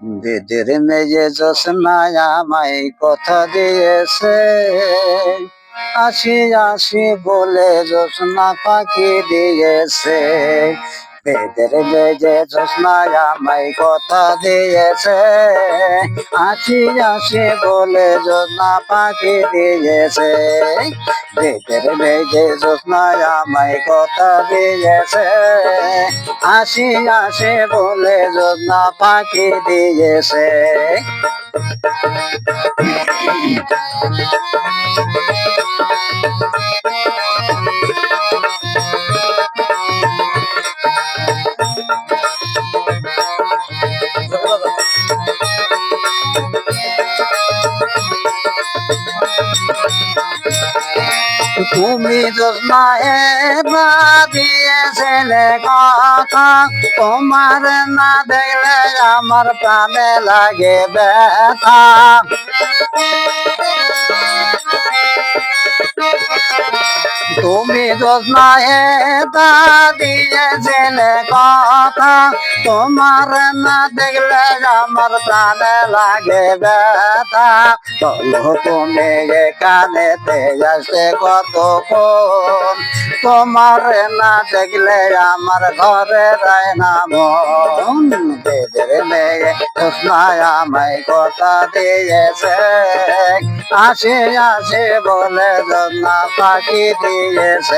বেদের মেজে জোসনায় মাই কথা দিয়েছে। আসি আসি বলে জোসনা পাখি দিয়েছে। বেদের মেজে জোসনায় আমায় কথা দিয়েছে আসি আসি বলে জোসনা পাখি দিয়েছে। বেদের মেজে জোসনায় আমায় কথা দিয়েছে আসি আসে বলে জোসনা পাখি দিয়েছে। তুমি জোসনায় না দিয়েছিলে কথা তোমার না দেখলে আমার প্রাণে লাগে ব্যথা। তোমার না দেখলে আমার প্রাণে লাগে ব্যথা চলো তুমি কানেতে আসে কতক্ষণ তোমার না দেখলে আমার ঘরে রায় না মন বেদের আমায় কথা দিয়েছে আসে আসে বলে জন্না পাখি দিয়েছে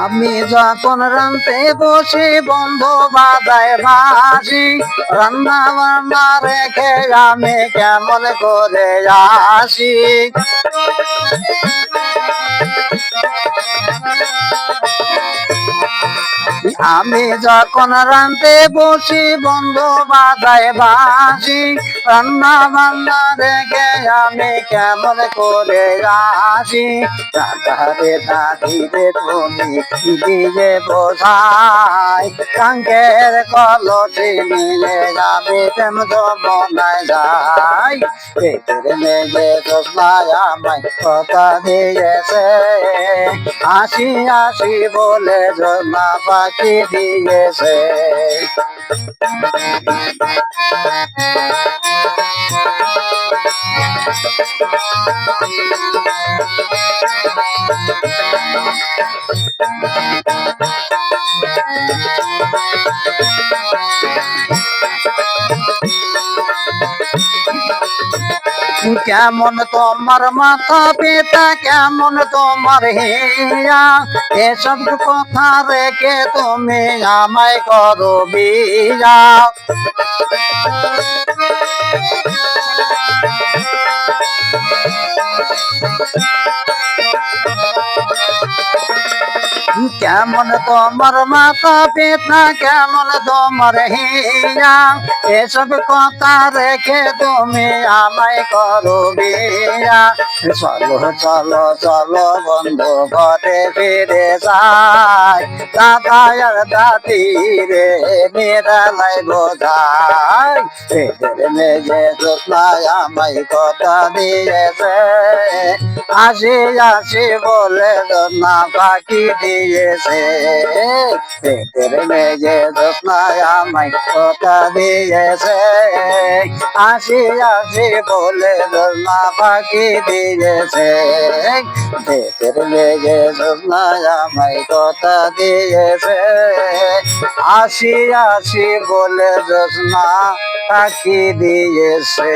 আমি যখন রানতে বসে বন্ধু বাদায় ভাসি রান্না বান্না রেখে আমি কেমন করে আসি? আমি যখন রানতে বসি, বন্ধু বাদায় বাসি রান্না বান্না রেখে আমি কেমন করে আসি দাদারে দাদিরে তুমি দিয়ে বোঝাই? কাঙ্কের কলসি নিয়ে যাবে প্রেম যমনায় যাই। পেটের মেয়ে জোসনায় আমায় কথা দিয়েছে। আসি আসি বলে জমা পাখি দিয়েছে কেমন তোমার মাথা পিতা কেমন তোমার হেয়া? এসব কথা রেখে তুমি আমায় করো বিয়া। কেমন তোমার মাতা পিতা কেমন তোমার হিয়া? এসব কথা রেখে তুমি আমায় করো বিয়া চলো চলো চলো বন্ধু, ঘরে ফিরে যাই। দাদা আর দাদি রে নিরালাই বোঝাই। মেজে জোসনায় আমায় কথা দিয়েছে। আসি আসি বলে না পাখি দিয়েছে এদের মেজে জোসনায় আমায় কথা দিয়েছে আসি আসি, বলে না পাখি দিয়েছে এদের মেজে জোসনায় আমায় কথা দিয়েছে আসি আসি বলে জোসনা পাখি দিয়েছে।